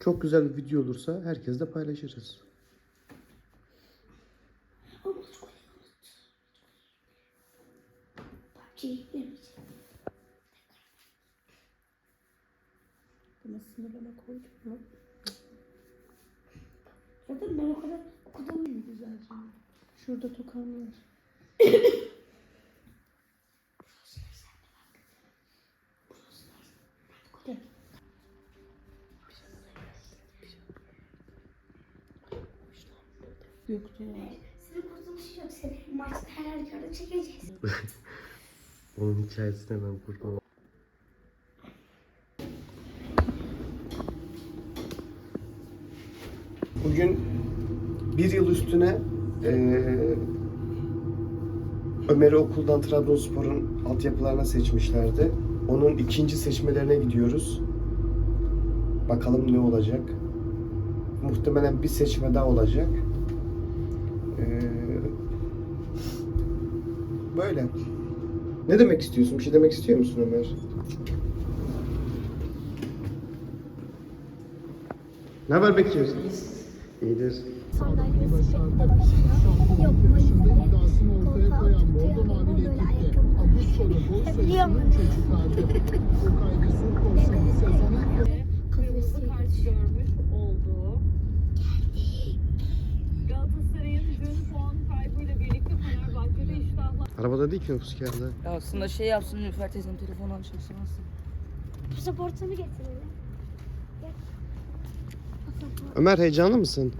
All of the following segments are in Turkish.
Çok güzel bir video olursa herkesle paylaşırız. Buna sınırlama koyduk mu? Zaten ben o kadar okudum güzelce. Şurada tokan. Gel. Yoktu ya. Sizin kurtuluş yok senin. Maçta her halükarda çekeceğiz. Onun hikayesine ben kurban. Bugün bir yıl üstüne eee Ömer'i okuldan Trabzonspor'un altyapılarına seçmişlerdi. Onun ikinci seçmelerine gidiyoruz. Bakalım ne olacak. Muhtemelen bir seçme daha olacak. Eee, böyle. Ne demek istiyorsun? Bir şey demek istiyor musun Ömer? Ne haber bekliyorsun? İyidir. Sandalyesi Yok. Arabada değil ki ofiskarda. Ya aslında şey yapsın Nilüfer teyzem telefonu açılsın alsın. Pasaportunu getirelim. Gel. Pasaport. Ömer heyecanlı mısın?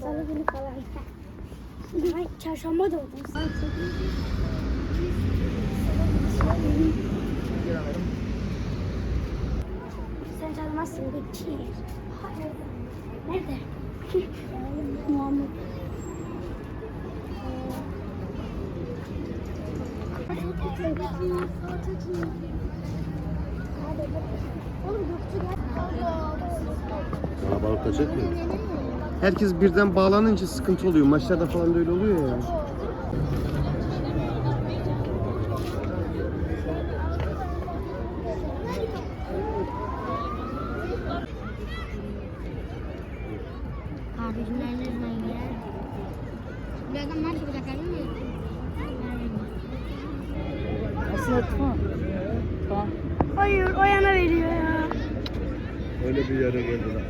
Salı günü falan. Ay, çarşamba doğdum. Sen tanımazsın Bekir. Hayır. Nerede? Muhammed. Oğlum yoktu gel. Bana balık kaçacak mı? Herkes birden bağlanınca sıkıntı oluyor. Maçlarda falan da öyle oluyor ya. Aslında tamam. Tamam. Hayır, o yana veriyor ya. Öyle bir yere geldiler.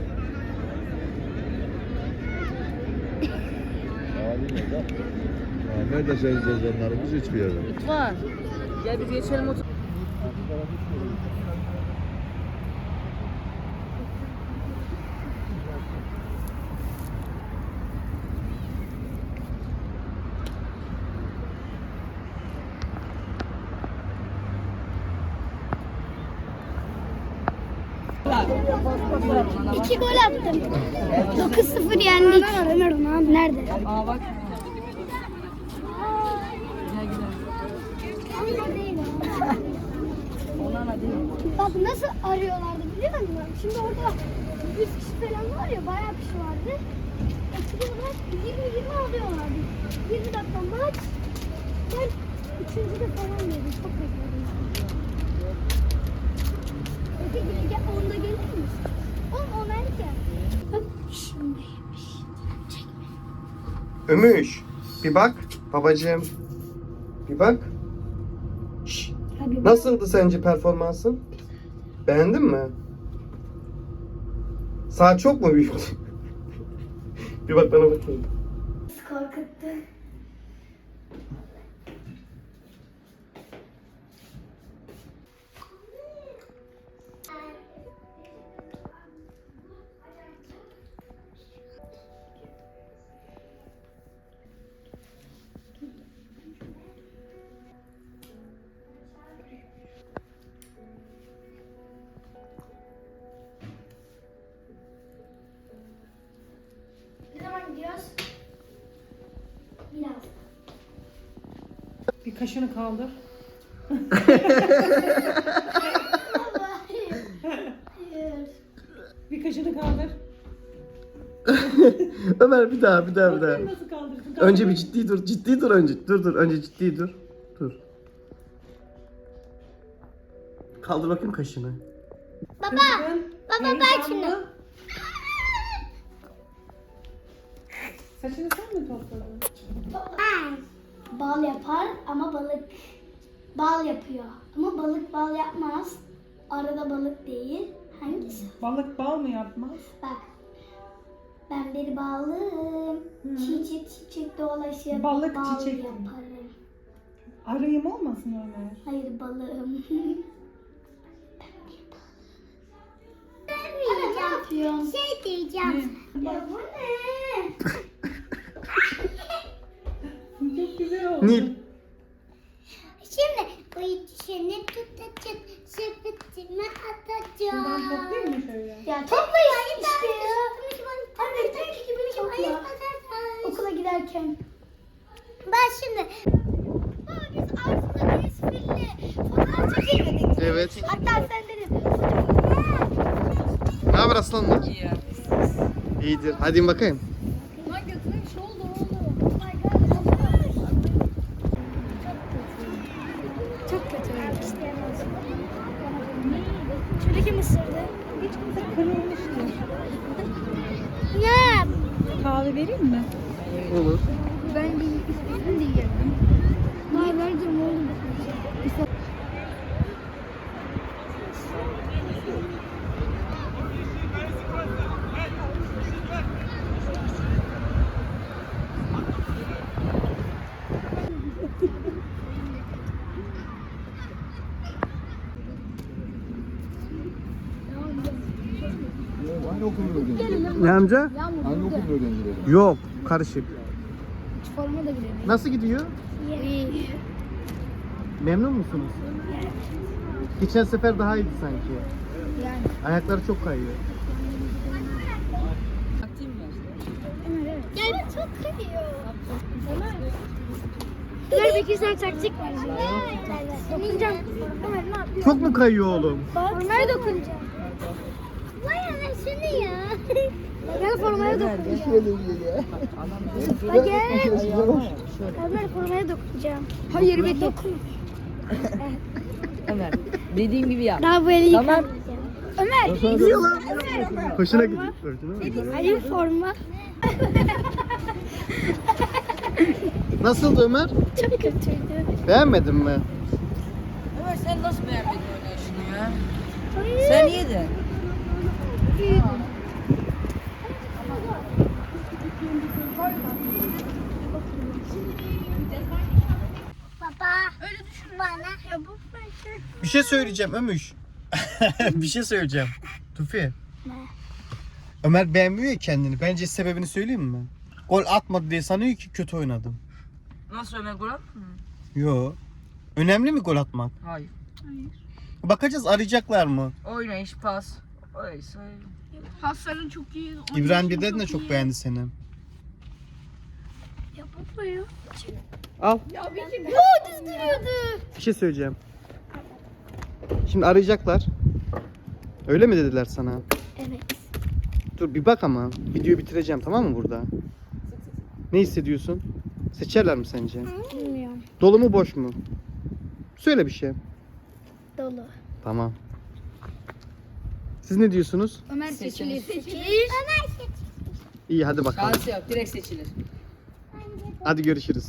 Haline bak. Ya nerede seyredeceğiz onları biz hiçbir yerde. Lütfen. Gel biz geçelim otur. İki gol attım. 9-0 yendik. Ömer Ömer nerede? Aa bak. Bak nasıl arıyorlardı biliyor musun? Şimdi orada 100 kişi falan var ya bayağı kişi vardı. Oturuyorlar 20-20 alıyorlardı. 20 dakika maç. Ben üçüncüde falan yedim. Çok bekledim. Peki gel, gel onda gelir misin? Oğlum o nerede? Bak şundaymış. Çekme. Ömüş. Bir bak. Babacığım. Bir bak. Şş, Abi Nasıldı sence performansın? Beğendin mi? Sağ çok mu büyüktü? bir bak bana bakayım. korkuttu. Kaşını kaldır. Bir kaşını kaldır. Ömer bir daha bir daha bir daha. Bakayım nasıl kaldırdın. Önce bir ciddi dur. Ciddi dur önce. Dur dur. Önce ciddi dur. Dur. Kaldır bakayım kaşını. Baba. Baba bak şimdi. Saçını sen mi topladın? Bal yapar ama balık bal yapıyor. Ama balık bal yapmaz. Arada balık değil. Hangisi? Balık bal mı yapmaz? Bak. Ben bir balım. Çiçek çiçek dolaşır. Balık bal çiçek. yaparım. Arayım olmasın Ömer? Hayır balığım. Ben ne yapıyorum? Şey diyeceğim. Ya bu ne? Çok güzel oldu. Nil. Şimdi bu içini tutacak, sepetime atacağım. Şuradan toplayayım mı şöyle? Ya toplayın işte ya. Anne tek gibi topla. Okula giderken. Ben şimdi... Baba biz Arzu'da esprili fotoğraf çekilmedik. Evet. Hatta sen dedin. Ne haber aslanlar? İyi. İyidir. Hadi bakayım. Lan götüne bir şey oldu oldu. Oh my god. Çok kötü oldu işte. Şöyle kim ısırdı? Hiç kimse kırılmıştı. Ya Kahve vereyim mi? Olur. ben bir ben de yerim. Vay verdim oğlum. Öğrencileri? Ne amca? Hangi okul öğrencileri? Yok. Karışık. Forma da girelim. Nasıl gidiyor? İyi. Memnun musunuz? Geçen sefer daha iyiydi sanki. Yani. Ayakları çok kayıyor. Taktiğim var. Gel çok kayıyor. Ömer bir güzel taktik var. Dokunacağım. Ömer ne? Çok mu kayıyor oğlum? Formaya dokunacağım. Şunu ya. Gel formaya dokunacağım. Gel. Ömer formaya dokunacağım. Hayır bir dokun. Ömer. Dediğim gibi yap. Daha böyle Tamam. Ömer. Hoşuna gidiyor. Hayır forma. Nasıldı Ömer? Çok kötüydü. Beğenmedin mi? Ömer sen nasıl beğenmedin oynayışını ya? Sen yedin. Baba. Öyle düşün bana. Ya bu Bir şey söyleyeceğim Ömüş. bir şey söyleyeceğim. Tufi. Ömer beğenmiyor ya kendini. Bence sebebini söyleyeyim mi? Gol atmadı diye sanıyor ki kötü oynadım. Nasıl Ömer gol attın mı? Yo. Önemli mi gol atmak? Hayır. Bakacağız arayacaklar mı? Oynayış, pas. Oysa Hasarın çok iyi. İbrahim deden de çok beğendi seni. Ya baba ya. Al. Bu düz duruyordu. Bir şey söyleyeceğim. Şimdi arayacaklar. Öyle mi dediler sana? Evet. Dur bir bak ama. Videoyu bitireceğim tamam mı burada? Ne hissediyorsun? Seçerler mi sence? Bilmiyorum. Dolu mu boş mu? Söyle bir şey. Dolu. Tamam. Siz ne diyorsunuz? Ömer seçilir. Seçilir. Ömer seçilir. İyi hadi bakalım. Şansı yok. Direkt seçilir. Hadi görüşürüz.